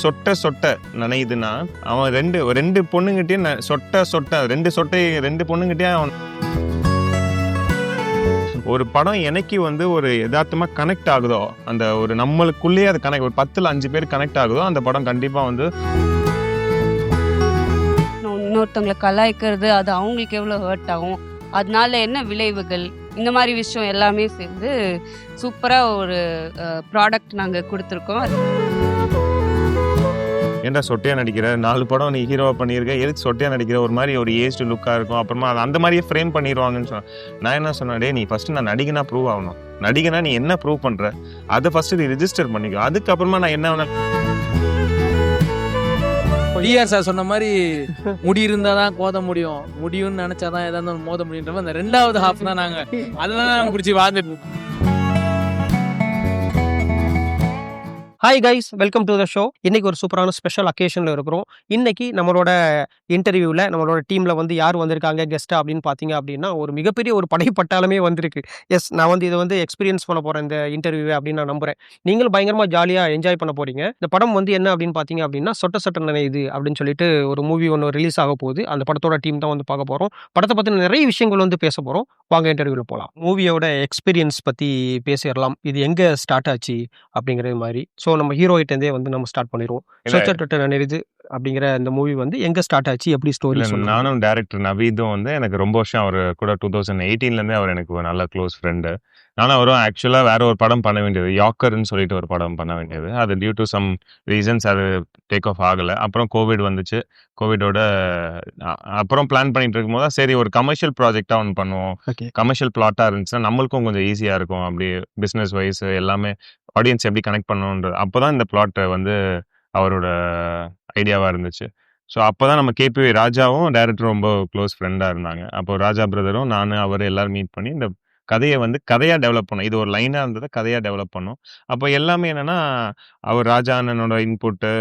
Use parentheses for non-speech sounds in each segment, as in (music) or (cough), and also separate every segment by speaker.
Speaker 1: சொட்ட சொட்ட நனையுதுன்னா அவன் ரெண்டு ரெண்டு பொண்ணுங்கிட்டயும் ந- சொட்ட சொட்ட ரெண்டு சொட்டை ரெண்டு பொண்ணுங்கிட்டயும் அவன் ஒரு படம் எனக்கு வந்து ஒரு யதார்த்தமாக கனெக்ட் ஆகுதோ அந்த ஒரு நம்மளுக்குள்ளேயே அது கனெக்ட் ஒரு பத்தில் அஞ்சு பேர் கனெக்ட் ஆகுதோ அந்த படம் கண்டிப்பாக வந்து
Speaker 2: இன்னொருத்தவங்களை கலாய்க்கிறது அது அவங்களுக்கு எவ்வளோ ஹர்ட் ஆகும் அதனால என்ன விளைவுகள் இந்த மாதிரி விஷயம் எல்லாமே சேர்ந்து சூப்பராக ஒரு ப்ராடக்ட் நாங்கள் கொடுத்துருக்கோம்.
Speaker 1: ஏன்டா சொட்டையா நடிக்கிற? நாலு படம் நீ ஹீரோவாக பண்ணியிருக்க. எதுக்கு சொட்டையா நடிக்கிற? ஒரு மாதிரி ஒரு ஏஜ்டு லுக்காக இருக்கும். அப்புறமா அது அந்த மாதிரியே ஃப்ரேம் பண்ணிடுவாங்கன்னு சொன்னேன் நான் என்ன சொன்னேன் டே நீ ஃபஸ்ட்டு நான் நடிகனா ப்ரூவ் ஆகணும். நடிகனா நீ என்ன ப்ரூவ் பண்ற? அதை ஃபஸ்ட்டு நீ ரிஜிஸ்டர் பண்ணிக்கோ. அதுக்கப்புறமா நான் என்ன வேணா
Speaker 3: டிஆர் சார் சொன்ன மாதிரி முடி இருந்தா தான் கோத முடியும். முடியும்னு நினைச்சாதான் ஏதாவது மோத முடியுன்ற அந்த ரெண்டாவது ஹாஃப் தான் நாங்க அதெல்லாம் நாங்க பிடிச்சி வாழ்ந்துட்டு
Speaker 4: hi guys welcome to the show இன்னைக்கு ஒரு சூப்பரான ஸ்பெஷல் அக்கேஷனில் இருக்கிறோம். இன்னைக்கு நம்மளோட இன்டர்வியூவில் நம்மளோட டீமில் வந்து யார் வந்திருக்காங்க கெஸ்ட்டாக அப்படின்னு பார்த்தீங்க அப்படின்னா ஒரு மிகப்பெரிய ஒரு படைப்பட்டாலுமே வந்திருக்கு. எஸ் நான் வந்து இதை வந்து எக்ஸ்பீரியன்ஸ் பண்ண போகிறேன் இந்த இன்டர்வியூவை அப்படின்னு நான் நம்புகிறேன் நீங்களும் பயங்கரமாக ஜாலியாக என்ஜாய் பண்ண போகிறீங்க இந்த படம் வந்து என்ன அப்படின்னு பார்த்தீங்க அப்படின்னா சொட்ட சொட்ட நினைது அப்படின்னு சொல்லிட்டு ஒரு மூவி ஒன்று ரிலீஸ் ஆக போகுது. அந்த படத்தோட டீம் தான் வந்து பார்க்க போகிறோம் படத்தை பற்றின நிறைய விஷயங்கள் வந்து பேச போகிறோம் வாங்க இன்டர்வியூவில் போகலாம் மூவியோட எக்ஸ்பீரியன்ஸ் பற்றி பேசிடலாம். இது எங்கே ஸ்டார்ட் ஆச்சு அப்படிங்கிறது மாதிரி. ஸோ நம்ம ஹீரோயிட்டேருந்தே வந்து நம்ம ஸ்டார்ட் பண்ணிடுவோம்
Speaker 1: இல்ல.
Speaker 4: சொச்ச தொட்ட நினைது அப்படிங்கிற இந்த மூவி வந்து எங்கே ஸ்டார்ட் ஆச்சு? எப்படி ஸ்டோரி
Speaker 1: நானும் டேரக்டர் நவீதும் வந்து எனக்கு ரொம்ப வருஷம் அவர் கூட டூ தௌசண்ட் எயிட்டீன்லேருந்தே அவர் எனக்கு நல்ல க்ளோஸ் ஃப்ரெண்டு நானும் அவரும் ஆக்சுவலாக வேற ஒரு படம் பண்ண வேண்டியது. யாக்கர்னு சொல்லிட்டு ஒரு படம் பண்ண வேண்டியது. அது டியூ டு சம் ரீசன்ஸ் அது டேக் ஆஃப் ஆகலை. அப்புறம் கோவிட் வந்துச்சு. கோவிடோட அப்புறம் பிளான் பண்ணிட்டு இருக்கும்போது சரி ஒரு கமர்ஷியல் ப்ராஜெக்டாக ஒன்று பண்ணுவோம்.
Speaker 4: ஓகே
Speaker 1: கமர்ஷியல் பிளாட்டாக இருந்துச்சுன்னா நம்மளுக்கும் கொஞ்சம் ஈஸியாக இருக்கும். அப்படி பிஸ்னஸ் வைஸ் எல்லாமே ஆடியன்ஸ் எப்படி கனெக்ட் பண்ணணுன்றது அப்போ தான் இந்த பிளாட்டை வந்து அவரோட ஐடியாவாக இருந்துச்சு. ஸோ அப்போ தான் நம்ம கேபி ராஜாவும் டேரக்டரும் ரொம்ப க்ளோஸ் ஃப்ரெண்டாக இருந்தாங்க. அப்போ ராஜா பிரதரும் நான் அவர் எல்லாரும் மீட் பண்ணி இந்த கதையை வந்து கதையாக டெவலப் பண்ணோம். இது ஒரு லைனாக இருந்ததை கதையாக டெவலப் பண்ணும். அப்போ எல்லாமே என்னென்னா அவர் ராஜா அண்ணனோட இன்புட்டு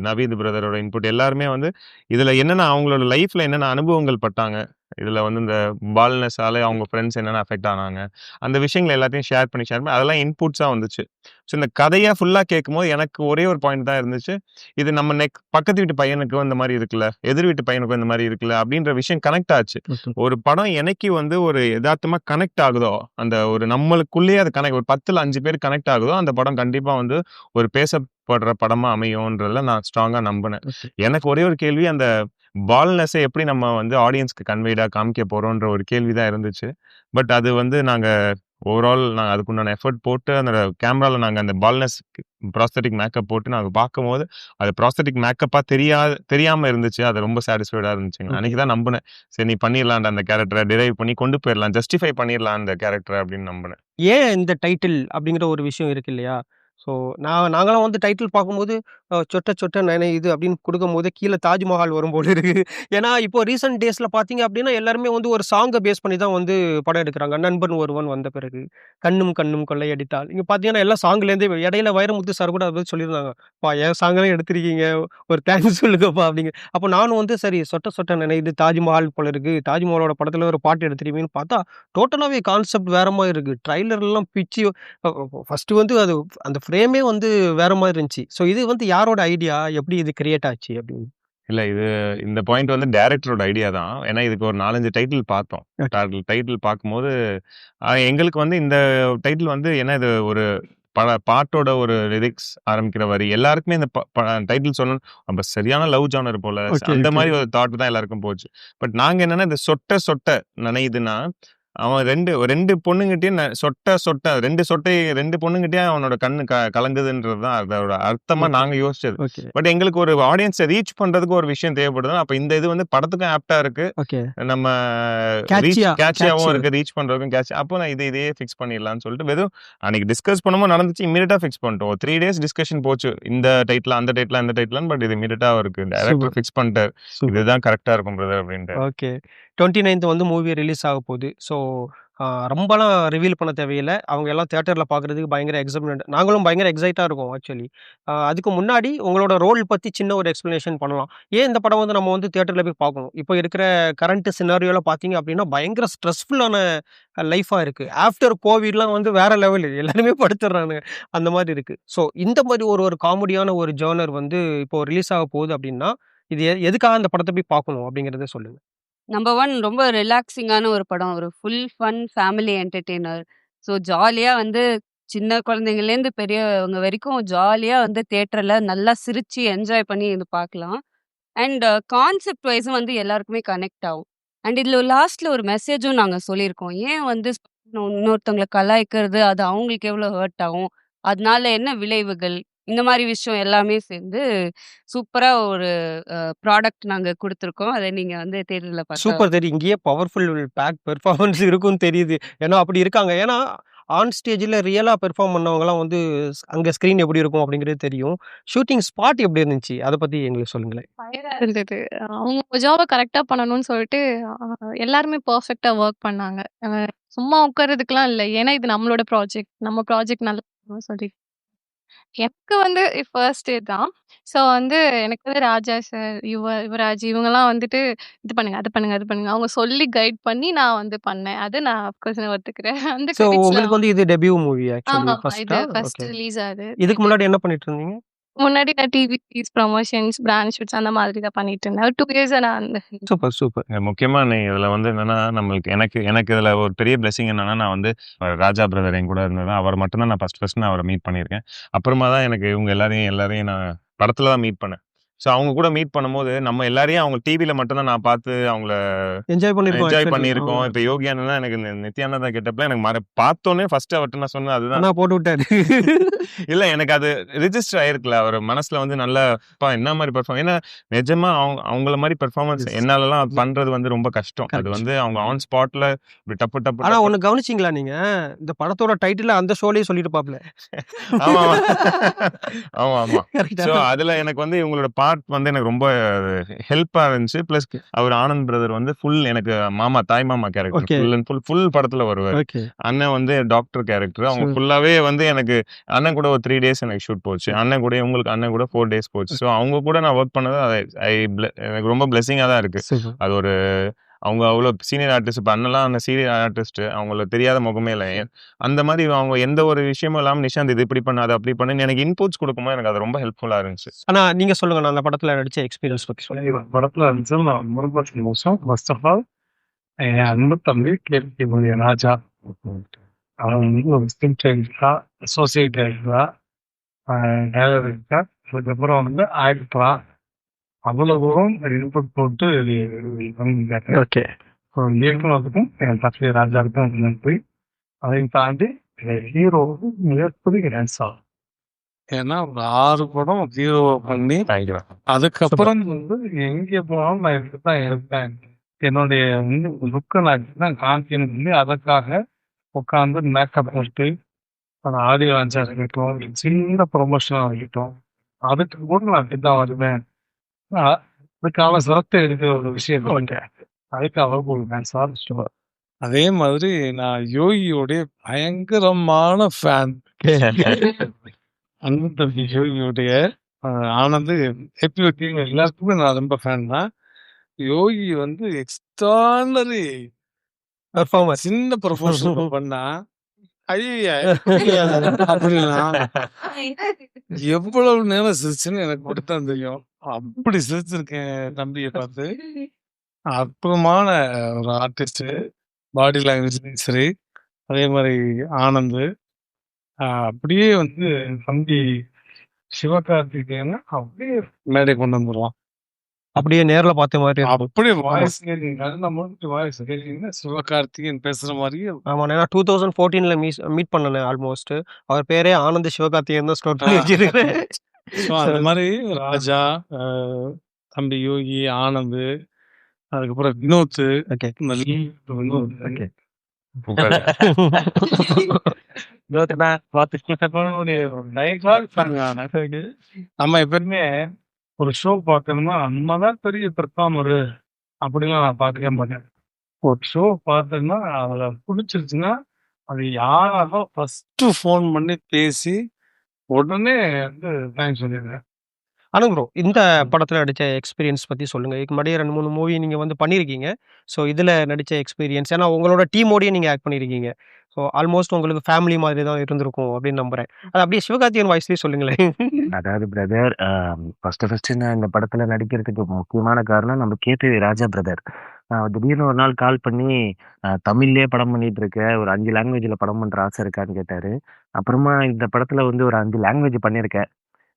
Speaker 1: நவீத் பிரதரோட இன்புட் எல்லாருமே வந்து இதில் என்னென்ன அவங்களோட லைஃப்பில் என்னென்ன அனுபவங்கள் பட்டாங்க இதில் வந்து இந்த பால்னஸால அவங்க ஃப்ரெண்ட்ஸ் என்னென்ன அஃபெக்ட் ஆனாங்க அந்த விஷயங்கள் எல்லாத்தையும் ஷேர் பண்ணி ஷேர் பண்ணி அதெல்லாம் இன்புட்ஸாக வந்துச்சு. ஸோ இந்த கதையாக ஃபுல்லாக கேட்கும்போது எனக்கு ஒரே ஒரு பாயிண்ட் தான் இருந்துச்சு. இது நம்ம நெக் பக்கத்து வீட்டு பையனுக்கும் இந்த மாதிரி இருக்குல்ல எதிர் வீட்டு பையனுக்கும் இந்த மாதிரி இருக்குல்ல அப்படின்ற விஷயம் கனெக்ட் ஆச்சு. ஒரு படம் என்னைக்கு வந்து ஒரு யதார்த்தமா கனெக்ட் ஆகுதோ அந்த ஒரு நம்மளுக்குள்ளேயே அது கனெக்ட் ஒரு பத்துல அஞ்சு பேர் கனெக்ட் ஆகுதோ அந்த படம் கண்டிப்பா வந்து ஒரு பேசப்படுற படமா அமையும்ன்றதுல நான் ஸ்ட்ராங்கா நம்பினேன். எனக்கு ஒரே ஒரு கேள்வி அந்த பால்னஸை எப்படி நம்ம வந்து ஆடியன்ஸ்க்கு கன்வெய்டா காமிக்க போறோன்ற ஒரு கேள்வி தான் இருந்துச்சு. பட் அது வந்து நாங்க ஓவரால் நாங்கள் அதுக்குண்டான எஃபர்ட் போட்டு அந்த கேமராவில் நாங்கள் அந்த பால்னஸ் ப்ராஸ்தட்டிக் மேக்கப் போட்டு நாங்கள் பார்க்கும்போது அது ப்ராஸ்தட்டிக் மேக்கப்பாக தெரியாது தெரியாமல் இருந்துச்சு. அது ரொம்ப சாட்டிஸ்ஃபைடாக இருந்துச்சுங்க. அன்றைக்கி தான் நம்பினேன். சரி நீ பண்ணிடலான்டா அந்த கேரக்டரை டிரைவ் பண்ணி கொண்டு போயிடலாம் ஜஸ்டிஃபை பண்ணிடலாம் அந்த கேரக்டரை அப்படின்னு நம்பினேன்.
Speaker 4: ஏன் இந்த டைட்டில் அப்படிங்கிற ஒரு விஷயம் இருக்கு இல்லையா? ஸோ நான் நாங்களாம் வந்து டைட்டில் பார்க்கும்போது சொட்ட சொட்ட சொட்ட நினைது அப்படின்னு கொடுக்கும்போது கீழே தாஜ்மஹால் வரும் இருக்குது ஏன்னா இப்போ ரீசெண்ட் டேஸில் பார்த்தீங்க அப்படின்னா எல்லாருமே வந்து ஒரு சாங்கை பேஸ் பண்ணி தான் வந்து படம் எடுக்கிறாங்க. நண்பன் ஒருவன் வந்த பிறகு கண்ணும் கண்ணும் கொள்ளையடித்தால் இங்கே பார்த்தீங்கன்னா எல்லா சாங்லேருந்தே இடையில வைரமுத்து சார் கூட அதை சொல்லியிருந்தாங்க. பா என் சாங்கெல்லாம் எடுத்திருக்கீங்க. ஒரு தேங்க்ஸ் (laughs) சொல்லுங்கப்பா அப்படிங்க அப்போ நானும் வந்து சரி சொட்ட சொட்ட நினைது தாஜ்மஹால் போல இருக்குது தாஜ்மஹாலோட படத்தில் ஒரு பாட்டு எடுத்துருவீங்கன்னு பார்த்தா டோட்டலாகவே கான்செப்ட் வேற மாதிரி இருக்குது ட்ரைலர்லாம் பிச்சு ஃபஸ்ட்டு வந்து அது அந்த ஃப்ரேமே வந்து வேற மாதிரி இருந்துச்சு. ஸோ இது வந்து யாரோட ஐடியா? எப்படி இது கிரியேட் ஆச்சு அப்படின்னு?
Speaker 1: இல்லை இது இந்த பாயிண்ட் வந்து டேரக்டரோட ஐடியா தான். ஏன்னா இதுக்கு ஒரு நாலஞ்சு டைட்டில் பார்த்தோம். டைட்டில் பார்க்கும்போது எங்களுக்கு வந்து இந்த டைட்டில் வந்து என்ன இது ஒரு பல பாட்டோட ஒரு லிரிக்ஸ் ஆரம்பிக்கிற வரி எல்லாருக்குமே இந்த டைட்டில் சொல்லணும். அப்ப சரியான லவ் ஜானர் போல. அந்த. மாதிரி ஒரு தாட் தான் எல்லாருக்கும் போச்சு. பட் நாங்க என்னன்னா இந்த சொட்ட சொட்ட நினையுதுன்னா அவன் ரெண்டு ரெண்டு பொண்ணுங்கிட்டயும் சொட்ட சொட்ட ரெண்டு சொட்டை ரெண்டு பொண்ணுங்கிட்டயும் அவனோட கண்ணு க கலங்குதுன்றது தான் அதோட அர்த்தமா. நாங்க யோசிச்சது. பட் எங்களுக்கு ஒரு ஆடியன்ஸை ரீச் பண்றதுக்கு ஒரு விஷயம் தேவைப்படுது அப்ப இந்த இது வந்து படத்துக்கும் ஆப்டா இருக்கு. நம்ம
Speaker 4: Catchy-ஆ,
Speaker 1: கேட்சியாவும். இருக்கு ரீச் பண்றதுக்கும் கேட்சி அப்போ நான் இது இதே ஃபிக்ஸ் பண்ணிடலாம்னு சொல்லிட்டு வெறும் அன்னைக்கு டிஸ்கஸ் பண்ணும்போது நடந்துச்சு இமீடியட்டா ஃபிக்ஸ் பண்ணிட்டோம். த்ரீ டேஸ் டிஸ்கஷன் போச்சு. இந்த டைட்டில் அந்த டைட்டில் அந்த டைட்டில் பட் இது இமீடியட்டா இருக்கு. டேரக்டர். ஃபிக்ஸ் பண்ணிட்டார். இதுதான் கரெக்டா இருக்கும் பிரதர் அப்படின்ட்டு.
Speaker 4: ஓகே. டுவெண்ட்டி நைன்த் வந்து மூவி ரிலீஸ் ஆக போகுது ஸோ ரொம்பலாம் ரிவீல் பண்ண தேவையில்ல. அவங்க எல்லாம் தேட்டரில் பார்க்குறதுக்கு பயங்கர எக்ஸைட்மெண்ட் நாங்களும் பயங்கர எக்ஸைட்டாக இருக்கோம் ஆக்சுவலி. அதுக்கு முன்னாடி உங்களோட ரோல் பற்றி சின்ன ஒரு எக்ஸ்ப்ளனேஷன் பண்ணலாம். ஏன் இந்த படம் வந்து நம்ம வந்து தேட்டரில் போய் பார்க்கணும்? இப்போ இருக்கிற கரண்ட் சினாரியோவில் பார்த்தீங்க அப்படின்னா, பயங்கர ஸ்ட்ரெஸ்ஃபுல்லான லைஃபாக இருக்குது ஆஃப்டர் கோவிட்லாம் வந்து வேறு லெவல் எல்லாருமே படுத்துடுறாங்க அந்த மாதிரி இருக்குது ஸோ இந்த மாதிரி ஒரு ஒரு காமெடியான ஒரு ஜேர்னர் வந்து இப்போது ரிலீஸ் ஆக போகுது அப்படின்னா, இது எதுக்காக அந்த படத்தை போய் பார்க்கணும் அப்படிங்கிறத சொல்லுங்கள்
Speaker 2: நம்பர் 1 ரொம்ப ரிலாக்ஸிங்கான ஒரு படம். ஒரு full fun family entertainer. So ஜாலியா வந்து சின்ன குழந்தைங்கலேருந்து பெரியவங்க வரைக்கும் ஜாலியா வந்து தியேட்டர்ல நல்லா சிரிச்சு என்ஜாய் பண்ணி இது பார்க்கலாம். அண்ட் கான்செப்ட் வைஸும் வந்து எல்லாருக்குமே கனெக்ட் ஆகும். அண்ட் இதில லாஸ்ட்ல ஒரு மெசேஜும் நாங்க சொல்லியிருக்கோம். ஏன் வந்து இன்னொருத்தவங்கள கலாய்க்கிறது, அது அவங்களுக்கு எவ்வளோ ஹர்ட் ஆகும்? அதனால என்ன விளைவுகள்? இந்த மாரி விஷயம் எல்லாமே சேர்ந்து சூப்பரா ஒரு ப்ராடக்ட் நாங்க குடுத்துருக்கோம். அத நீங்க வந்து பார்த்தா
Speaker 4: சூப்பர் தெரியும். இங்கேயே பவர்ஃபுல் பேக் பெர்ஃபார்மன்ஸ் (laughs) இருக்குன்னு தெரியுது. ஏன்னா அப்படி இருக்காங்க. ஏன்னா ஆன் ஸ்டேஜ்ல ரியலா பெர்ஃபார்ம் பண்ணவங்கலாம் வந்து அங்க ஸ்க்ரீன் எப்படி இருக்கும் அப்படிங்கிறது தெரியும். ஷூட்டிங் ஸ்பாட் எப்படி இருந்துச்சு? அத பத்தி எங்களுக்கு சொல்லுங்களேன்.
Speaker 5: இருந்தது. அவங்க ஜாப கரெக்ட்டா பண்ணணும்னு சொல்லிட்டு எல்லாருமே பெர்ஃபெக்ட்டா வொர்க் பண்ணாங்க. சும்மா உட்கார்றதுக்குலாம் இல்ல. ஏன்னா இது நம்மளோட ப்ராஜெக்ட். நம்ம ப்ராஜெக்ட் நல்லா சொல்லி. எனக்கு வந்து ஃபர்ஸ்ட் தான். ஸோ வந்து எனக்கு வந்து ராஜா சார், யுவ யுவராஜ் இவங்கலாம் வந்துட்டு இது பண்ணுங்க, அது பண்ணுங்க, அது பண்ணுங்க. அவங்க சொல்லி கைட் பண்ணி நான் வந்து பண்ணேன். அது நான் அஃப்கோர்ஸ் நான் ஒத்துக்கிறேன். (laughs) அந்த
Speaker 4: ஸோ
Speaker 5: கிரெடிட்ஸ்லாம்
Speaker 4: உங்களுக்கு வந்து இது டெபியூ மூவி ஆக்சுவலி
Speaker 5: ஆமாமா.
Speaker 4: ஃபர்ஸ்ட்டா?
Speaker 5: இது ஃபர்ஸ்ட்
Speaker 4: ஓகே.
Speaker 5: ரிலீஸ் ஆகுது.
Speaker 4: இதுக்கு முன்னாடி என்ன பண்ணிட்டு இருந்தீங்க?
Speaker 5: முன்னாடி நான் TV series promotions, brand shoots அந்த மாதிரி தான் பண்ணிட்டு இருந்தேன். ஒரு 2 இயர்ஸா நான் அந்த
Speaker 4: சூப்பர், சூப்பர்.
Speaker 1: முக்கியமாக முக்கியமா நீ இதில வந்து என்னன்னா, நம்மளுக்கு எனக்கு எனக்கு இதில் ஒரு பெரிய பிளெஸ்ஸிங் என்னன்னா, நான் வந்து ராஜா பிரதர் என் கூட இருந்தது. அவர மட்டும் தான் நான் ஃபர்ஸ்ட் ஃபர்ஸ்ட் நான் அவர மீட் பண்ணியிருக்கேன். அப்புறமா தான் எனக்கு இவங்க எல்லாரையும் எல்லாரையும் நான் படத்தில் தான் மீட் பண்ணேன். ஸோ அவங்க கூட மீட் பண்ணும்போது, நம்ம எல்லாரையும் அவங்க டிவில மட்டும் தான் நான் பார்த்து அவங்கள
Speaker 4: என்ஜாய் பண்ணியிருக்கோம்
Speaker 1: என்ஜாய். பண்ணியிருக்கோம். இப்ப யோகி அண்ணன் எனக்கு இந்த நித்யானந்தா கெட்டப்ல எனக்கு மற பார்த்தோனே ஃபர்ஸ்ட் அவர்ட்ட நான் சொன்னது அதுதான்.
Speaker 4: போட்டு விட்டாரு. (laughs)
Speaker 1: இல்ல எனக்கு அது ரிஜிஸ்டர் ஆயிருக்குல்ல. அவர் மனசுல வந்து நல்லா அப்பா என்ன மாரி பெர்ஃபார்ம் ஏன்னா நிஜமா அவங்க அவங்கள மாரி பெர்ஃபார்மன்ஸ். என்னாலலாம் பண்றது வந்து ரொம்ப கஷ்டம். அது. வந்து அவங்க ஆன் ஸ்பாட்ல இப்படி டப்பு டப்பு
Speaker 4: ஆனா
Speaker 1: டப்பு
Speaker 4: ஒண்ணு கவனிச்சீங்களா நீங்க? இந்த படத்தோட டைட்டில அந்த ஷோலயே சொல்லியிருப்பாப்ல.
Speaker 1: ஆமா, ஆமா. (laughs) ஆமா, ஆமா. ஸோ அதுல எனக்கு வந்து இவங்களோட பார்ட் வந்து எனக்கு ரொம்ப ஹெல்ப்பா இருந்துச்சு. பிளஸ் அவர் ஆனந்த் பிரதர் வந்து ஃபுல் எனக்கு மாமா, தாய் மாமா character. Full and full full படத்துல வருவாரு. அண்ணன் வந்து டாக்டர் கேரக்டர். அவங்க
Speaker 4: சூ
Speaker 1: ஃபுல்லாவே வந்து எனக்கு அண்ணன் கூட ஒரு 3 டேஸ் எனக்கு ஷூட் போச்சு. அண்ணன் கூட இவங்களுக்கு அண்ணன் கூட 4 டேஸ் போச்சு. ஸோ அவங்க கூட நான் ஒர்க் பண்ணது ஐ எனக்கு ரொம்ப பிளெஸ்ஸிங்கா தான் இருக்கு. அது ஒரு அவங்க அவ்வளோ சீனியர் ஆர்டிஸ்ட். இப்ப அண்ணன்லாம் அந்த சீனியர் ஆர்டிஸ்ட். அவங்கள தெரியாத முகமே இல்ல. அந்த மாரி அவங்க எந்த ஒரு விஷயமும் இல்லாம நிஷாந்த் இது இப்படி பண்ணு, அது அப்படி பண்ணுன்னு எனக்கு இன்புட்ஸ் குடுக்கும்போது எனக்கு அது ரொம்ப ஹெல்ப்ஃபுல்லா இருந்துச்சு.
Speaker 4: ஆனா நீங்க சொல்லுங்க. நான் அந்த படத்துல நடிச்ச எக்ஸ்பீரியன்ஸ் பத்தி சொல்லுங்க.
Speaker 6: படத்துல நடிச்ச நான் ரொம்ப சந்தோஷம். ஃபர்ஸ்ட் ஆஃப் ஆல் என் அன்பு தம்பி கே.பி. ராஜா. அவன் வந்து ஒரு ஸ்கிரிப்ட் டைரக்டரா, அசோசியேட் டைரக்டரா, டைரக்டரா, அதுக்கப்புறம் வந்து ஆக்டரா அவ்வளவு தூரம் இன்புட் போட்டு.
Speaker 4: ஓகே.
Speaker 6: இயக்குனருக்கும் என் தம்பி ராஜாவுக்கும் நன்றி. அதையும் தாண்டி ஹீரோவுக்கு மிகப்பெரிய டான்ஸ் ஆகும். ஏன்னா ஒரு 6 படம் ஹீரோவா பண்ணி. அதுக்கப்புறம் வந்து எங்கே போனாலும் நான் இப்படி தான் இருப்பேன். என்னுடைய வந்து லுக்க நான் தான் காமிக்கணும்னு சொல்லி அதுக்காக உட்காந்து மேக்கப் போட்டு ஆடியோ லான்ச்சா இருக்கட்டும், சின்ன ப்ரொமோஷனா இருக்கட்டும், அதுக்கு கூட நான் இப்படி தான் வருவேன். அதுக்கான சிரத்தை எடுக்கிற ஒரு விஷயம் இருக்கு. அதுக்காக ஒரு ஆடிச்சிட்டு அதே மாதிரி நான் யோகியோடைய பயங்கரமான ஃபேன். தம்பி யோகியோடைய ஆனந்த் ஹேப்பி வெட்டிங் எல்லாத்துக்குமே நான் ரொம்ப ஃபேன் தான். யோகி வந்து எக்ஸ்ட்ரார்டினரி
Speaker 4: பெர்ஃபார்மர்.
Speaker 6: சின்ன ப்ரொபோஷன் பண்ணா, ஐயய்ய அப்படின்னா எவ்வளவு நேரம் சிரிச்சுன்னு எனக்கு மட்டும் தான் தெரியும். அப்படி சிரிச்சிருக்கேன் தம்பிய (laughs) பார்த்து. அற்புதமான ஒரு ஆர்டிஸ்ட். பாடி லாங்குவேஜ்லயும் சரி, அதே மாரி ஆனந்த். அ அப்படியே வந்து தம்பி சிவகார்த்திகேயன அப்படியே மேடை கொண்டு வந்துருவான்.
Speaker 4: அப்படியே நேர்ல பார்த்த மாரி இருக்கும்.
Speaker 6: அப்படியே
Speaker 4: ஆமா.
Speaker 6: வாய்ஸ் கேட்டீங்க. கண்ண மூடிட்டு வாய்ஸ் கேட்டீங்கன்னா சிவகார்த்திகேயன் பேசுற மாரியே
Speaker 4: ஆமா. ஏன்னா 2014ல மீஸ் மீட் பண்ணனே ஆல்மோஸ்ட். அவர் பேரே ஆனந்த் சிவகார்த்திகேயன் தான் ஸ்டோர் பண்ணி. வச்சிருக்கிறேன்.
Speaker 6: ஸோ அந்த மாரி ராஜா, அ தம்பி யோகி, ஆனந்த், அதுக்கப்புறம் Vinoth.
Speaker 4: Okay.
Speaker 6: Vinoth.
Speaker 4: Okay.
Speaker 1: Super.
Speaker 6: Vinoth பார்த்து.
Speaker 4: ஓகே.
Speaker 6: நம்ம எப்பவுமே ஒரு ஷோ பார்க்கணும்னா நம்ம தான் பெரிய பெர்ஃபார்மரு அப்படிலாம் நான் பார்க்கவே மாட்டேன். ஒரு ஷோ பார்த்தேன்னா அதுல பிடிச்சிருச்சுன்னா அது யாராலும் ஃபர்ஸ்ட் ஃபோன் பண்ணி பேசி உடனே வந்து தேங்க்ஸ் சொல்லிடுறேன்.
Speaker 4: ஆனந்த் ப்ரோ இந்த படத்தில் நடித்த எக்ஸ்பீரியன்ஸ் பற்றி சொல்லுங்கள் இதுக்கு முன்னாடியே ரெண்டு மூணு மூவி நீங்கள் வந்து பண்ணியிருக்கீங்க ஸோ இதில் நடித்த எக்ஸ்பீரியன்ஸ் ஏன்னா உங்களோட டீமோடயே நீங்கள் ஆக்ட் பண்ணியிருக்கீங்க ஸோ ஆல்மோஸ்ட் உங்களுக்கு ஃபேமிலி மாதிரி தான் இருந்திருக்கும் அப்படின்னு நம்புகிறேன் அது அப்படியே சிவகார்த்தியன் வாய்ஸ்லேயே சொல்லுங்களேன். (laughs)
Speaker 7: அதாவது பிரதர் ஃபர்ஸ்ட் ஃபர்ஸ்ட் நான் இந்த படத்துல நடிக்கிறதுக்கு முக்கியமான காரணம் நம்ம கேபி ராஜா பிரதர் திடீர்னு ஒரு நாள் கால் பண்ணி அஹ், தமிழ்லயே படம் பண்ணிட்டு இருக்க ஒரு அஞ்சு லாங்குவேஜ்ல படம் பண்ற ஆசை இருக்கான்னு கேட்டாரு. அப்புறமா இந்த படத்துல வந்து ஒரு அஞ்சு லாங்குவேஜ் பண்ணியிருக்கேன்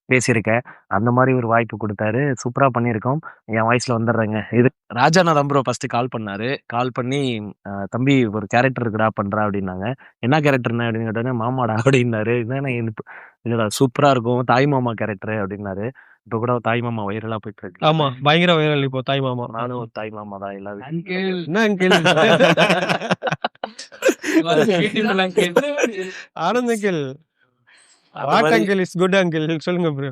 Speaker 7: பேசியிருக்கேன் அந்த மாதிரி ஒரு வாய்ப்பு கொடுத்தாரு. சூப்பரா பண்ணியிருக்கோம். என் வாய்ஸ்ல வந்துடுறேங்க. இது ராஜா நான் ப்ரோ ஃபர்ஸ்ட் கால் பண்ணாரு. கால் பண்ணி அஹ், தம்பி ஒரு கேரக்டர் இருக்குடா பண்றா அப்படின்னாங்க. என்ன கேரக்டர்னா அப்படின்னு கேட்டோன்னே மாமாடா அப்படின்னாரு. என்னன்னா எனக்கு இல்லடா சூப்பரா இருக்கும். தாய் மாமா கேரக்டர் அப்படின்னாரு. இப்ப கூட தாய் மாமா வைரலா போயிட்டு இருக்கு.
Speaker 4: ஆமாம் பயங்கர வைரல் இப்போ தாய் மாமா.
Speaker 7: நானும் ஒரு தாய் மாமா தான் எல்லா
Speaker 4: என்ன அங்கிள் (laughs) (laughs) ஆனந்த் அங்கிள்.
Speaker 7: அந்த
Speaker 4: வாட்
Speaker 7: மாதிரி-
Speaker 4: அங்கிள் இஸ் குட் அங்கிள்? சொல்லுங்க ப்ரோ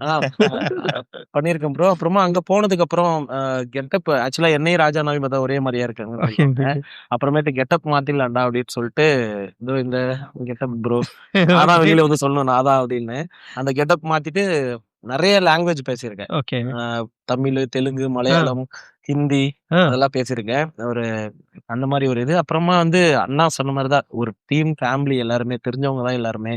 Speaker 7: பண்ணியிருக்கேன் ப்ரோ அப்புறமா அங்க போனதுக்கு அப்புறம் கெட்டப் ஆக்சுவலா என்னையும் ராஜா நவி மதம் ஒரே மாதிரியா இருக்காங்க (laughs) அப்புறமேட்டு கெட்டப் மாத்திடலாம்டா அப்படின்னு சொல்லிட்டு இதோ இந்த கெட்டப் ப்ரோ ஆனா வெளியில வந்து சொல்லணும் நான் தான் அப்படின்னு அந்த கெட்டப் மாத்திட்டு நிறைய லாங்குவேஜ் பேசியிருக்கேன்.
Speaker 4: ஓகே
Speaker 7: தமிழ் தெலுங்கு மலையாளம் ஹிந்தி. அதெல்லாம் பேசியிருக்கேன். ஒரு அந்த மாதிரி ஒரு இது. அப்புறமா வந்து அண்ணா சொன்ன மாதிரி தான் ஒரு டீம் ஃபேமிலி எல்லாருமே தெரிஞ்சவங்க தான் எல்லாருமே.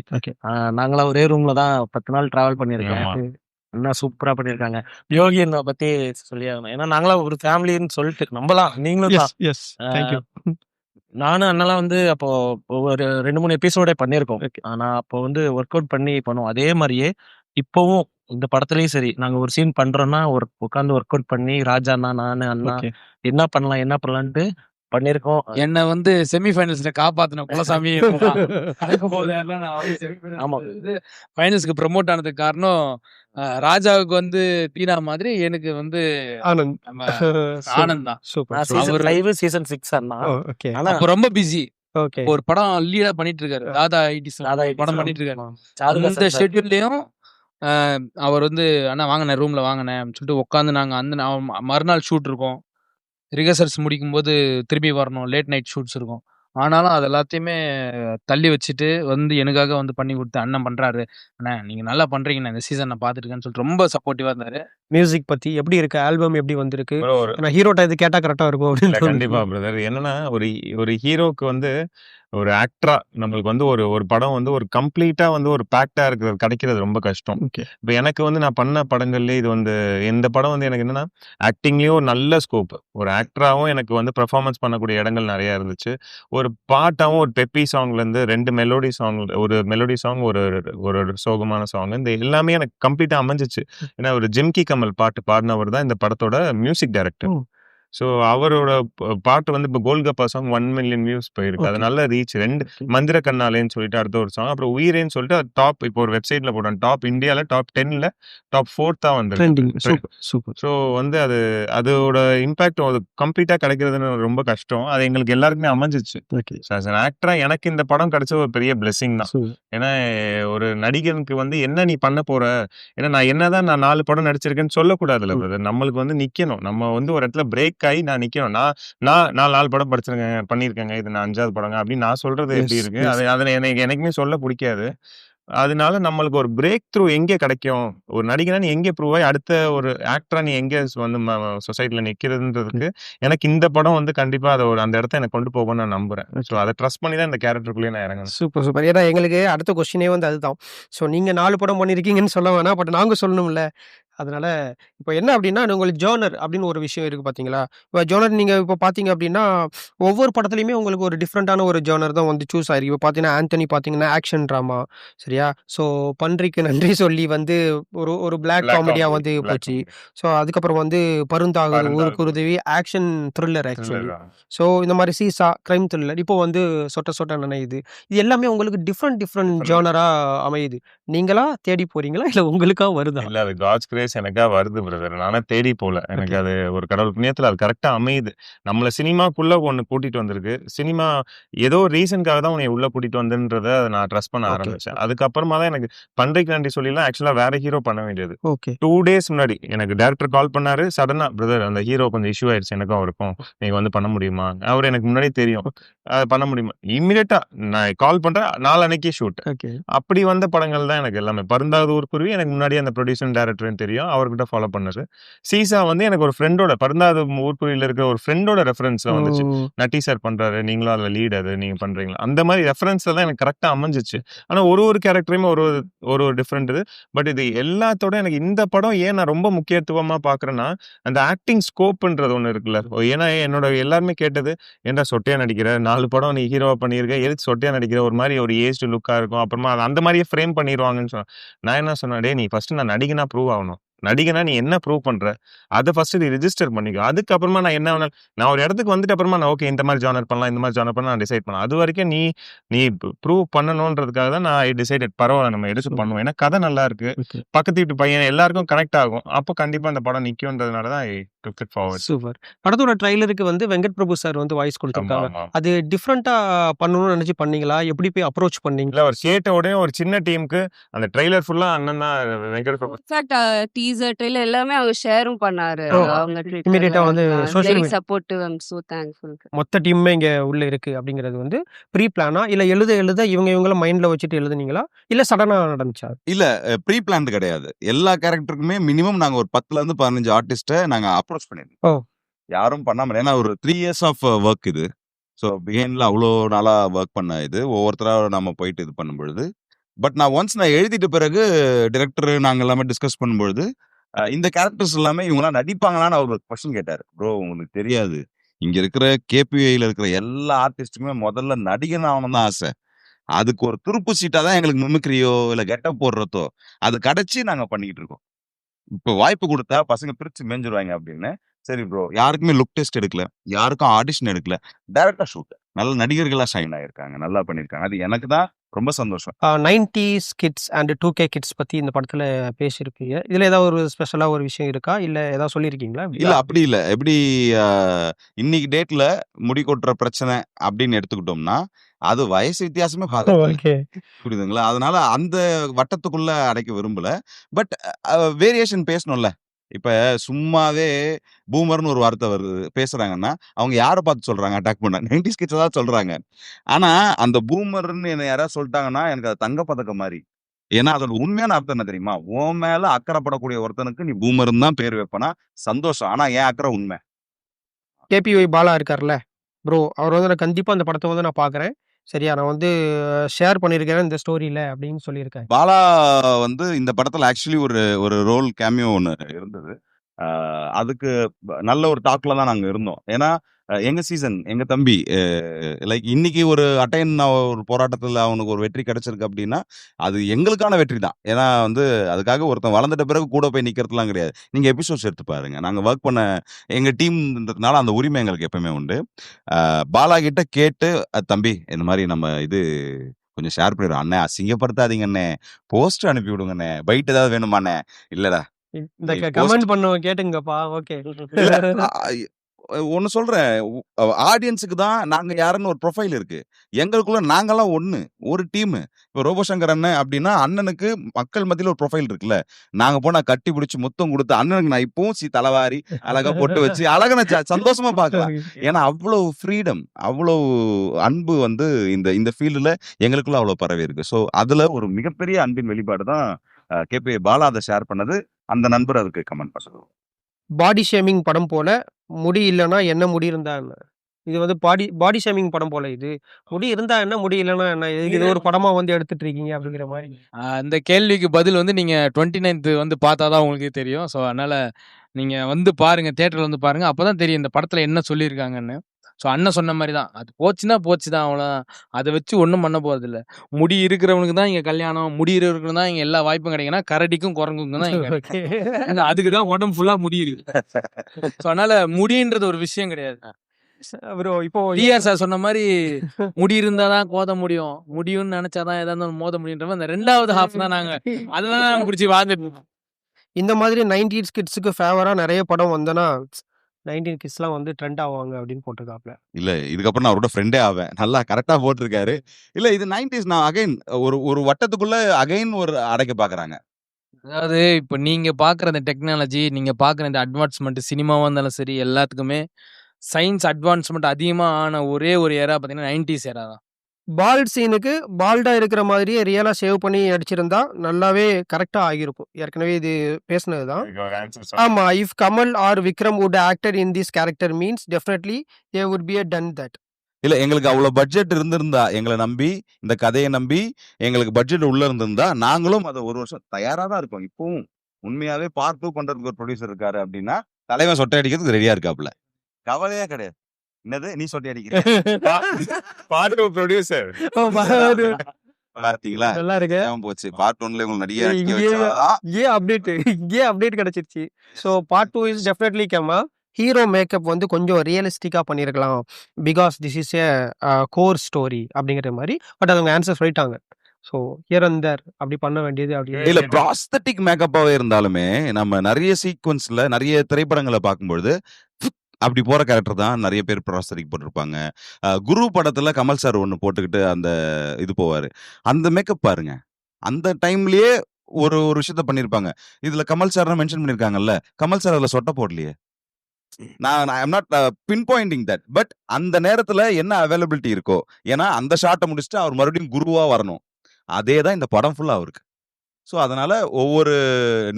Speaker 7: நாங்களாம் ஒரே ரூம்ல தான் பத்து நாள் டிராவல் பண்ணியிருக்கேன். அண்ணா சூப்பரா பண்ணியிருக்காங்க. யோகி அண்ணா பத்தி சொல்லி ஆகணும். ஏன்னா நாங்களாம் ஒரு ஃபேமிலின்னு சொல்லிட்டு நம்பலாம். நீங்களும் தான். நானும் அண்ணெல்லாம் வந்து அப்போ ஒரு ரெண்டு மூணு எபிசோடே பண்ணியிருக்கோம். ஆனா அப்போ வந்து ஒர்க் அவுட் பண்ணி பண்ணுவோம் அதே மாதிரியே இப்போவும் இந்த படத்துலயும் சரி நாங்க ஒரு சீன் பண்றோம்னா ஒரு உட்காந்து ஒர்க் அவுட் பண்ணி ராஜா அண்ணா நானு அண்ணா
Speaker 4: ஓகே.
Speaker 7: என்ன பண்ணலாம் என்ன பண்ணலான்ட்டு பண்ணியிருக்கோம்.
Speaker 3: என்ன வந்து செமிஃபைனல்ஸ்ல காப்பாத்தின குலசாமி (laughs)
Speaker 7: ஆமா.
Speaker 3: ஃபைனல்ஸ்க்கு ப்ரொமோட் ஆனதுக்கு காரணம் அஹ், ராஜாவுக்கு வந்து தீனா மாதிரி எனக்கு வந்து
Speaker 4: ஆனந்த்.
Speaker 3: நம்ம (laughs) ஆனந்த் தான்.
Speaker 4: சூப்பர்
Speaker 7: சீசன்
Speaker 3: அவரு-
Speaker 7: ஃபைவ் சீசன் சிக்ஸ் அண்ணா.
Speaker 4: ஓகே.
Speaker 7: ஆனா
Speaker 3: அப்ப ரொம்ப பிஸி
Speaker 4: ஓகே.
Speaker 3: ஒரு படம் லீடா பண்ணிட்டு இருக்காரு.
Speaker 7: ராதா
Speaker 3: படம்
Speaker 7: ஐடிஸ்
Speaker 3: பண்ணிட்டு இருக்காரு. அந்த ஷெட்யூல்லையும் அவர் வந்து அண்ணா வாங்கினேன் ரூம்ல வாங்கினேன் சொல்லிட்டு உட்காந்து நாங்க அந்த மறுநாள் ஷூட் இருக்கும். ரிஹர்சல்ஸ் முடிக்கும் போது திரும்பி வரணும். லேட் நைட் ஷூட்ஸ் இருக்கும். ஆனாலும் அது எல்லாத்தையுமே தள்ளி வச்சுட்டு வந்து எனக்காக வந்து பண்ணி கொடுத்து அண்ணன் பண்றாரு. அண்ணா நீங்க நல்லா பண்றீங்க இந்த சீசன் நான் பார்த்துருக்கேன்னு சொல்லிட்டு ரொம்ப சப்போர்ட்டிவா இருந்தாரு.
Speaker 4: மியூசிக் பத்தி எப்படி இருக்கு? ஆல்பம் எப்படி வந்திருக்கு? நான் ஹீரோட்ட இது கேட்டா கரெக்டா இருக்கும் அப்படின்னு
Speaker 1: கண்டிப்பா பிரதர் என்னன்னா ஒரு ஒரு ஹீரோக்கு வந்து ஒரு ஆக்டரா நம்மளுக்கு வந்து ஒரு ஒரு படம் வந்து ஒரு கம்ப்ளீட்டா வந்து ஒரு பேக்டா இருக்கிறது கிடைக்கிறது ரொம்ப கஷ்டம். இப்போ எனக்கு வந்து நான் பண்ண படங்கள்லேயே இது வந்து இந்த படம் வந்து எனக்கு என்னன்னா ஆக்டிங்லேயும் ஒரு நல்ல ஸ்கோப் ஒரு ஆக்டராகவும் எனக்கு வந்து பெர்ஃபார்மன்ஸ் பண்ணக்கூடிய இடங்கள் நிறைய இருந்துச்சு. ஒரு பாட்டாகவும் ஒரு பெப்பி சாங்லேருந்து ரெண்டு மெலோடி சாங் ஒரு மெலோடி சாங் ஒரு ஒரு சோகமான சாங் இந்த எல்லாமே எனக்கு கம்ப்ளீட்டாக அமைஞ்சிச்சு. ஏன்னா ஒரு ஜிம்கி கமல் பாட்டு பாடினவர் தான் இந்த படத்தோட மியூசிக் டைரக்டர். ஸோ அவரோட பாட்டு வந்து இப்போ Golgappa song one million views போயிருக்கு. அது
Speaker 4: Okay.
Speaker 1: நல்ல ரீச். ரெண்டு மந்திர கண்ணாலேன்னு சொல்லிட்டு அடுத்த ஒரு சாங். அப்புறம் உயிரேன்னு சொல்லிட்டு டாப் இப்போ ஒரு வெப்சைட்ல போட்டோம் டாப் இந்தியாவில் டாப் டென்ல டாப் ஃபோர்த்தா வந்து ஸோ வந்து அது அதோட இம்பாக்ட் அது கம்ப்ளீட்டாக கிடைக்கிறதுன்னு ரொம்ப கஷ்டம். அது எங்களுக்கு எல்லாருக்குமே அமைஞ்சிச்சு. ஆக்டரா எனக்கு இந்த படம் கிடைச்ச ஒரு பெரிய பிளெஸிங் தான். ஏன்னா ஒரு நடிகனுக்கு வந்து என்ன நீ பண்ண போற? ஏன்னா நான் என்னதான் நான் நாலு படம் நடிச்சிருக்கேன்னு. பிரதர் நம்மளுக்கு வந்து நிக்கணும். நம்ம வந்து ஒரு இடத்துல பிரேக் ஆகி நான் நிக்கணும். நான் நான் நாலு படம் படிச்சிருக்கேன் பண்ணியிருக்கேங்க. இது நான் அஞ்சாவது படங்க அப்படின்னு நான் சொல்றது எப்படி இருக்கு. அது அதை எனக்கு எனக்குமே சொல்ல பிடிக்காது. அதனால நம்மளுக்கு ஒரு பிரேக் த்ரூ எங்கே கிடைக்கும்? ஒரு நடிகனா நீ எங்கே ப்ரூவ் ஆகி அடுத்த ஒரு ஆக்டரா நீ எங்கே வந்து சொசைட்டில நிக்கிறதுன்றதுக்கு எனக்கு இந்த படம் வந்து கண்டிப்பா அதை ஒரு அந்த இடத்த எனக்கு கொண்டு போகும்னு நான் நம்புறேன். ஸோ அதை ட்ரஸ்ட் பண்ணி தான் இந்த கேரக்டருக்குள்ளேயே நான் இறங்கணும்
Speaker 4: சூப்பர் சூப்பர் ஏன்னா எங்களுக்கு அடுத்த கொஸ்டினே வந்து அதுதான். ஸோ நீங்கள் நாலு படம் பண்ணியிருக்கீங்கன்னு சொல்ல வேணாம் பட் நாங்கள் சொல்லணும்ல. அதனால இப்போ என்ன அப்படின்னா உங்களுக்கு ஜோனர் அப்படின்னு ஒரு விஷயம் இருக்குது பார்த்தீங்களா இப்போ ஜோனர் நீங்கள் இப்போ பார்த்தீங்க அப்படின்னா ஒவ்வொரு படத்துலையுமே உங்களுக்கு ஒரு டிஃப்ரெண்ட்டான ஒரு ஜோனர் தான் வந்து சூஸ் ஆயிருக்கு. இப்போ பார்த்தீங்கன்னா ஆந்தனி பார்த்தீங்கன்னா ஆக்ஷன் ட்ராமா சரியா? ஸோ பன்றிக்கு நன்றி சொல்லி வந்து ஒரு ஒரு பிளாக் காமெடியாக வந்து போச்சு. ஸோ அதுக்கப்புறம் வந்து பருந்தாகுது. ஊருக்கு உதவி ஆக்ஷன் த்ரில்லர் ஆக்சுவலி. ஸோ இந்த மாதிரி சீசா கிரைம் த்ரில்லர் இப்போ வந்து சொட்ட சொட்ட நினையுது. இது எல்லாமே உங்களுக்கு டிஃப்ரெண்ட் டிஃப்ரெண்ட்
Speaker 1: Different.
Speaker 4: ஜானரா அமையுது. நீங்களா தேடி போறீங்களா? இல்லை உங்களுக்கா வருதா?
Speaker 1: இல்ல வாய்ஸ் எனக்கா வருது பிரதர். நானா தேடி போல. எனக்கு. அது ஒரு கடவுள் புண்ணியத்துல அது கரெக்ட்டா அமையுது. நம்மள சினிமாக்குள்ள ஒண்ணு கூட்டிட்டு வந்திருக்கு. சினிமா ஏதோ ஒரு ரீசன்க்காக தான் உன்னைய உள்ள கூட்டிட்டு வந்துன்றத நான் ட்ரஸ்ட் பண்ண
Speaker 4: ஓகே.
Speaker 1: ஆரம்பிச்சேன். அதுக்கப்புறமா தான் எனக்கு பன்றைக்கு நன்றி சொல்லிலாம் ஆக்சுவலா வேற ஹீரோ பண்ண வேண்டியது.
Speaker 4: ஓகே.
Speaker 1: 2 டேஸ் முன்னாடி எனக்கு டைரக்டர் கால் பண்ணாரு. சடனா பிரதர் அந்த ஹீரோ கொஞ்சம் இஷ்யூ ஆயிடுச்சு எனக்கும் அவருக்கும். நீங்க வந்து பண்ண முடியுமா? அவரு எனக்கு முன்னாடியே தெரியும்.
Speaker 4: ஓகே.
Speaker 1: அ பண்ண முடியுமா? இம்மீடியட்டா நான் கால் பண்றேன். நாளான்னைக்கே ஷூட்.
Speaker 4: ஓகே.
Speaker 1: அப்படி வந்த படங்கள் தான் எனக்கு எல்லாமே. பருந்தாவது ஊர்க்குருவி எனக்கு முன்னாடியே அந்த ப்ரொடியூசர், டைரக்டர்ன்னு தெரியும். அவர்கிட்ட ஃபாலோ பண்ணது. சீசா வந்து எனக்கு ஒரு ஃப்ரெண்டோட பருந்தாவது ஊர்க்குருவியில இருக்கிற ஒரு ஃப்ரெண்டோட ரெஃபரன்ஸ்ல வந்துச்சு. நட்டி சார் பண்றாரு. நீங்களும் அதுல லீட் அது. நீங்க பண்றீங்களா? அந்த மாரி ரெஃபரன்ஸ்ல தான் எனக்கு கரெக்ட்டா அமைஞ்சுச்சு. ஆனா ஒரு ஒரு கேரக்டருமே ஒரு ஒரு ஒரு டிஃபரெண்ட் இது. பட் இது எல்லாத்தோட எனக்கு இந்த படம் ஏன் நான் ரொம்ப முக்கியத்துவமா பார்க்குறேன்னா, அந்த ஆக்டிங் ஸ்கோப்ன்றது ஒண்ணு இருக்குல்ல. ஏன்னா என்னோட எல்லாருமே கேட்டது, "ஏன்டா சொட்டையா நடிக்கிற? 4 படம் நீ ஹீரோவா பண்ணியிருக்க. எதுக்கு சொட்டையா நடிக்கிற? ஒரு மாரி ஒரு ஏஜ்டு லுக்கா இருக்கும். அப்புறமா அந்த மாரியே ஃப்ரேம் பண்ணிருவாங்கன்னு" சொன்னா. நான் என்ன சொன்னேன், "டேய் நீ ஃபர்ஸ்ட் நான் நடிகனா ப்ரூவ் ஆவணும். நடிகனா நீ என்ன ப்ரூவ் பண்ற? அத ஃபர்ஸ்ட் நீ ரிஜிஸ்டர் பண்ணிக்கோ. அதுக்கப்புறமா நான் என்ன வேணாலும் நான் ஒரு இடத்துக்கு வந்துட்ட அப்புறமா நான் ஓகே இந்த மாரி ஜானர் பண்ணலாம். இந்த மாரி ஜானர் பண்ணலாம் நான் டிசைட் பண்ணலாம். அதுவரைக்கும் நீ நீ ப் ப்ரூவ் பண்ணணுன்றதுக்காக தான் நான் ஐ டிசைடட் பரவால்ல நம்ம எடுத்து. பண்ணுவோம். ஏன்னா கதை நல்லா இருக்கு. பக்கத்து வீட்டு பையன் எல்லாருக்கும் கனெக்ட் ஆகும். அப்போ கண்டிப்பா அந்த படம் நிக்கும்ன்றதுனால தான் ஐ டுக் ஃபார்வர்ட்.
Speaker 4: சூப்பர். படத்தோட ட்ரெய்லருக்கு வந்து வெங்கட் பிரபு சார் வந்து வாய்ஸ் குடுத்திருக்காங்க. அது டிஃபரண்ட்டா பண்ணணும்னு நெனச்சு பண்ணீங்களா? எப்படி போய் அப்ரோச் பண்ணீங்க?
Speaker 1: இல்ல அவர் கேட்ட உடனே ஒரு சின்ன டீமுக்கு அந்த ட்ரெய்லர் ஃபுல்லா அண்ணன் தான் வெங்கட் பிரபு
Speaker 2: டீசர், ட்ரெய்லர் எல்லாமே அவர் ஷேரும் பண்ணாரு.
Speaker 4: ஓ!
Speaker 2: அவங்க.
Speaker 4: இமிடியேட்டா வந்து
Speaker 2: very
Speaker 4: me
Speaker 2: supportive. I am so thankful.
Speaker 4: மொத்த டீமுமே இங்க உள்ள இருக்கு அப்படிங்கிறது வந்து ப்ரீ பிளானா? இல்ல எழுத எழுத இவங்க இவங்கள மைண்ட்ல வச்சுட்டு எழுதுனீங்களா? இல்ல சடனா நடந்துச்சா?
Speaker 8: இல்ல ப்ரீ பிளான்ட் கிடையாது. எல்லா கேரக்டருக்குமே மினிமம் நாங்க ஒரு 10ல இருந்து 15 ஆர்டிஸ்ட்ட நாங்க அப்ரோச் பண்ணியிருந்தோம்.
Speaker 4: ஓ!
Speaker 8: யாரும் பண்ணாம ஏன்னா ஒரு 3 இயர்ஸ் ஆஃப் வொர்க் இது. ஸோ பிஹைண்ட்ல அவ்ளோ நாளா வொர்க் பண்ண இது. ஒவ்வொருத்தரா நம்ம போயிட்டு இது பண்ணும்பொழுது, பட் நான் ஒன்ஸ் நான் எழுதிட்ட பிறகு டிரெக்டர் நாங்க எல்லாமே டிஸ்கஸ் பண்ணும்பொழுது, இந்த கேரக்டர்ஸ் எல்லாமே இவங்களாம் நடிப்பாங்களான்னு அவர் ஒரு கொஸ்டின் கேட்டார் ப்ரோ உங்களுக்கு தெரியாது. இங்க இருக்கிற கேபிஐல இருக்கிற எல்லா ஆர்டிஸ்ட்டுக்குமே முதல்ல நடிகன் ஆகணும்னு தான் ஆசை. அதுக்கு ஒரு துருப்பு சீட்டா தான் எங்களுக்கு மிமிக்ரியோ, இல்ல கெட்டப் போடுறதோ, அது கிடச்சி நாங்க பண்ணிக்கிட்டு இருக்கோம். இப்போ வாய்ப்பு கொடுத்தா பசங்க பிரிச்சு மேஞ்சிருவாங்க அப்படின்னு. சரி ப்ரோ. யாருக்குமே லுக் டெஸ்ட் எடுக்கல. யாருக்கும் ஆடிஷன் எடுக்கல. டைரக்டா ஷூட். நல்ல நடிகர்களா ஷைன் ஆயிருக்காங்க. நல்லா பண்ணியிருக்காங்க. அது எனக்கு தான் ரொம்ப சந்தோஷம்.
Speaker 4: 90ஸ் கிட்ஸ் அண்ட் 2கே கிட்ஸ் பத்தி இந்த படத்துல பேசியிருக்கீங்க. இதுல ஏதாவது ஒரு ஸ்பெஷலா ஒரு விஷயம் இருக்கா? இல்ல ஏதாவது சொல்லியிருக்கீங்களா?
Speaker 8: இல்ல அப்படி இல்ல. எப்படி இன்னைக்கு டேட்ல முடி கொட்டுற பிரச்சனை அப்படின்னு எடுத்துக்கிட்டோம்னா, அது வயசு வித்தியாசமே. புரியுதுங்களா? அதனால அந்த வட்டத்துக்குள்ள அடைக்க விரும்பல. பட் வேரியேஷன் பேசணும்ல. இப்போ சும்மாவே பூமர்னு ஒரு வார்த்தை வருது பேசுகிறாங்கன்னா அவங்க யாரை பார்த்து சொல்கிறாங்க அட்டாக் பண்ண? 90ஸ் கிட்ஸ தான் சொல்கிறாங்க ஆனால் அந்த பூமர்னு என்னை யாராவது சொல்லிட்டாங்கன்னா எனக்கு அது தங்க பதக்கம் மாதிரி ஏன்னா அதோட உண்மையான அர்த்தம் என்ன தெரியுமா? உன் மேலே அக்கறைப்படக்கூடிய ஒருத்தனுக்கு நீ பூமர்னு தான் பேர் வைப்பனா, சந்தோஷம். ஆனால் ஏன் அக்கறை உண்மை.
Speaker 4: கேபிஒய் பாலா இருக்கார்ல. ப்ரோ அவர் வந்து நான் கண்டிப்பாக அந்த படத்தை வந்து நான் பார்க்குறேன். சரியா? நான் வந்து ஷேர் பண்ணியிருக்கேன் இந்த ஸ்டோரியில அப்படின்னு சொல்லியிருக்கேன்
Speaker 8: பாலா வந்து இந்த படத்தில் ஆக்சுவலி ஒரு ஒரு ரோல் கேமியோ ஒன்று இருந்தது. அதுக்கு நல்ல ஒரு டாக்ல தான் நாங்கள் இருந்தோம். ஏன்னா எங்க சீசன், எங்க தம்பி லைக் இன்னைக்கு ஒரு அட்டைன் ஒரு போராட்டத்தில் அவனுக்கு ஒரு வெற்றி கிடைச்சிருக்கு அப்படின்னா, அது எங்களுக்கான வெற்றி தான். ஏன்னா வந்து அதுக்காக ஒருத்தன் வளர்ந்துட்ட பிறகு கூட போய் நிற்கிறதுலாம் கிடையாது. நீங்கள் எபிசோட்ஸ் எடுத்து பாருங்க. நாங்கள் ஒர்க் பண்ண எங்கள் டீம்ன்றதுனால அந்த உரிமை எங்களுக்கு எப்பவுமே உண்டு. பாலா கிட்ட கேட்டு தம்பி இந்த மாதிரி நம்ம இது கொஞ்சம் ஷேர் பண்ணிடுறோம். அண்ணே அசிங்கப்படுத்தாதீங்க அண்ணே. போஸ்டர் அனுப்பி விடுங்கண்ணே பைட் ஏதாவது வேணுமாண்ணே இல்லைடா
Speaker 4: இந்த கமெண்ட் பண்ணவன் கேட்டுங்கப்பா. ஓகே. (laughs)
Speaker 8: ஒண்ணு சொல்றேன். ஆடியன்ஸுக்கு தான் நாங்க யாருன்னு ஒரு ப்ரொஃபைல் இருக்கு. எங்களுக்குள்ள நாங்கலாம் ஒண்ணு. ஒரு டீமு. இப்போ ரோபோ சங்கர் அண்ணன் அப்படின்னா, அண்ணனுக்கு மக்கள் மத்தியில ஒரு ப்ரொஃபைல் இருக்குல்ல. நாங்க போனா கட்டி பிடிச்சு முத்தம் குடுத்து அண்ணனுக்கு நான் இப்பவும் சி தலவாரி, அழகா பொட்டு வச்சு அழகா நான் ச சந்தோஷமா பார்க்கலாம். (laughs) ஏன்னா அவ்வளவு ஃப்ரீடம், அவ்வளவு அன்பு வந்து இந்த இந்த ஃபீல்டுல எங்களுக்குள்ள அவ்வளவு பரவி இருக்கு. ஸோ அதுல ஒரு மிகப்பெரிய அன்பின் வெளிப்பாடு தான் அ கேபி பாலா அத ஷேர் பண்ணது. அந்த நண்பர் அதுக்கு கமெண்ட் பண்ணது.
Speaker 4: பாடி ஷேமிங் படம் போல, முடி இல்லன்னா என்ன? முடி இருந்தா என்ன? இது வந்து பாடி பாடி ஷேமிங் படம் போல இது. முடி இருந்தா என்ன? முடி இல்லன்னா என்ன? இது ஒரு படமா வந்து எடுத்துட்டு இருக்கீங்க அப்படிங்கிற.
Speaker 3: அ இந்த கேள்விக்கு பதில் வந்து நீங்க 29த் வந்து பார்த்தா தான் உங்களுக்கே தெரியும். ஸோ அதனால நீங்க வந்து பாருங்க. தியேட்டர்ல வந்து பாருங்க. அப்பதான் தெரியும் இந்த படத்துல என்ன சொல்லியிருக்காங்கன்னு. ஸோ அண்ணன் சொன்ன மாரி தான். அது போச்சுன்னா போச்சு தான் அவ்வளோதான். அத வச்சு ஒண்ணும் பண்ண போறதில்ல. முடி இருக்கிறவனுக்கு தான் இங்க கல்யாணம். முடி இருக்கிறவனுக்கு தான் இங்க எல்லா வாய்ப்பும் கிடைக்கும்னா, கரடிக்கும், குரங்குக்கும் தான் இங்க. (laughs) அதுக்கு தான் உடம்பு ஃபுல்லா முடி இருக்கு. ஸோ அதனால முடின்றது ஒரு விஷயம் கிடையாது.
Speaker 4: ப்ரோ இப்போ
Speaker 3: டிஆர் சார் சொன்ன மாரி (laughs) முடி இருந்தா தான் கோத முடியும். முடியும்னு நெனச்சா தான் எதா இருந்தாலும் மோத முடியுன்ற மாரி அந்த 2வது ஹால்ஃப் தான் நாங்க. (laughs) அதுல தான் நாங்க புடிச்சு வாழ்ந்துட்டு.
Speaker 4: இந்த மாதிரி 90s கிட்ஸுக்கு ஃபேவரா நெறைய படம் வந்தனா 19 கிட்ஸ்லாம் வந்து ட்ரெண்ட் ஆவாங்க அப்படின்னு போட்டிருக்காப்ல.
Speaker 8: இல்ல இதுக்கப்புறம் நான் அவரோட ஃப்ரெண்டே ஆவேன். நல்லா கரெக்ட்டா போட்டிருக்காரு. இல்ல இது 90ஸ் நான் அகைன் ஒரு ஒரு வட்டத்துக்குள்ள அகைன் ஒரு அடைக்க பார்க்குறாங்க.
Speaker 3: அதாவது இப்ப நீங்க பார்க்குற அந்த டெக்னாலஜி, நீங்க பார்க்குற இந்த அட்வான்ஸ்மென்ட் சினிமாவா இருந்தாலும் சரி, எல்லாத்துக்குமே சயின்ஸ் அட்வான்ஸ்மென்ட் அதிகமா ஆன ஒரே ஒரு எரா பார்த்தீங்கன்னா 90ஸ் எரா தான்.
Speaker 4: பால்ட் சீனுக்கு பால்டா இருக்கிற மாதிரியே ரியலா ஷேவ் பண்ணி நடிச்சிருந்தா நல்லாவே கரெக்ட்டா ஆகியிருக்கும். ஏற்கனவே இது பேசினது தான்.
Speaker 1: இதுக்கு ஒரு ஆன்சர் சொல்லுங்க.
Speaker 4: ஆமா. If Kamal or Vikram would acted in this character means definitely they would be uh done that.
Speaker 8: இல்ல எங்களுக்கு அவ்வளோ பட்ஜெட் இருந்திருந்தா, எங்கள நம்பி, இந்த கதைய நம்பி, எங்களுக்கு பட்ஜெட் உள்ள இருந்திருந்தா, நாங்களும் அத ஒரு வருஷம் தயாரா தான் இருக்கோம். இப்பவும் உண்மையாவே பார்ட் 2 பண்றதுக்கு ஒரு ப்ரொடியூசர் இருக்காரு அப்படின்னா, தலைவன் சொட்டை அடிக்கிறதுக்கு ரெடியா இருக்காப்ல. கவலையே கிடையாது. என்னது? நீ சொட்டை அடிக்கிறியா?
Speaker 1: Part 2 producer.
Speaker 8: பார்த்தீங்களா? (laughs)
Speaker 4: நல்லா இருக்கு.
Speaker 8: போச்சு. பார்ட் 1ல உங்களுக்கு வச்சாதான்
Speaker 4: இங்கேயே அப்டேட் இங்கேயே அப்டேட் கிடைச்சிருச்சு. ஸோ பார்ட் 2 இஸ் டெஃபினெட்லி கம்மா. ஹீரோ மேக்கப் வந்து கொஞ்சம் ரியலிஸ்டிக்கா பண்ணியிருக்கலாம். Because this is a uh core story அப்படிங்கிற மாரி. பட் அவங்க ஆன்சர் சொல்லிட்டாங்க. ஸோ ஹியர் அண்ட் தேர் அப்படி பண்ண வேண்டியது அப்படி
Speaker 8: இல்ல ப்ராஸ்தட்டிக் மேக்கப்பாவே இருந்தாலுமே, நம்ம நெறைய சீக்வென்ஸ்ல நெறைய திரைப்படங்கள பார்க்கும்பொழுது, அப்படி போற கேரக்டர் தான் நிறைய பேர் ப்ராசரிக்கு போட்டிருப்பாங்க. குரு படத்துல கமல் சார் ஒன்று போட்டுக்கிட்டு அந்த இது போவாரு. அந்த மேக்கப் பாருங்க. அந்த டைம்லயே ஒரு ஒரு விஷயத்த பண்ணியிருப்பாங்க. இதுல கமல் சார் மென்ஷன் பண்ணியிருக்காங்கல்ல. கமல் சார் அதுல சொட்ட போடலையே. நான் I not pinpointing that. But அந்த நேரத்துல என்ன அவைலபிலிட்டி இருக்கோ, ஏன்னா அந்த ஷார்ட்டை முடிச்சுட்டு அவர் மறுபடியும் குருவா வரணும். அதே தான் இந்த படம் ஃபுல்லா அவருக்கு. ஸோ அதனால ஒவ்வொரு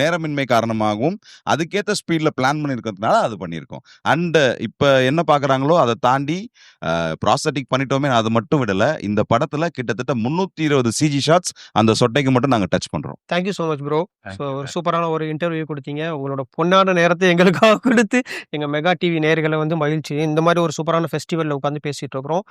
Speaker 8: நேரமின்மை காரணமாகவும், அதுக்கேத்த ஸ்பீட்ல பிளான் பண்ணியிருக்கிறதுனால அது பண்ணியிருக்கோம். அண்ட் இப்ப என்ன பார்க்குறாங்களோ அத தாண்டி அ ப்ராஸ்தட்டிக் பண்ணிட்டோமே அத மட்டும் விடல. இந்த படத்துல கிட்டத்தட்ட 320 சிஜி ஷாட்ஸ் அந்த சொட்டைக்கு மட்டும் நாங்க டச் பண்றோம்.
Speaker 4: Thank you so much bro. So ஒரு. சூப்பரான ஒரு இன்டர்வியூ குடுத்தீங்க. உங்களோட பொன்னான நேரத்த எங்களுக்காக குடுத்து, எங்க மெகா டிவி நேயர்கள வந்து மகிழ்ச்சி. இந்த மாரி ஒரு சூப்பரான ஃபெஸ்டிவல்ல உட்காந்து பேசிட்டு இருக்கிறோம்.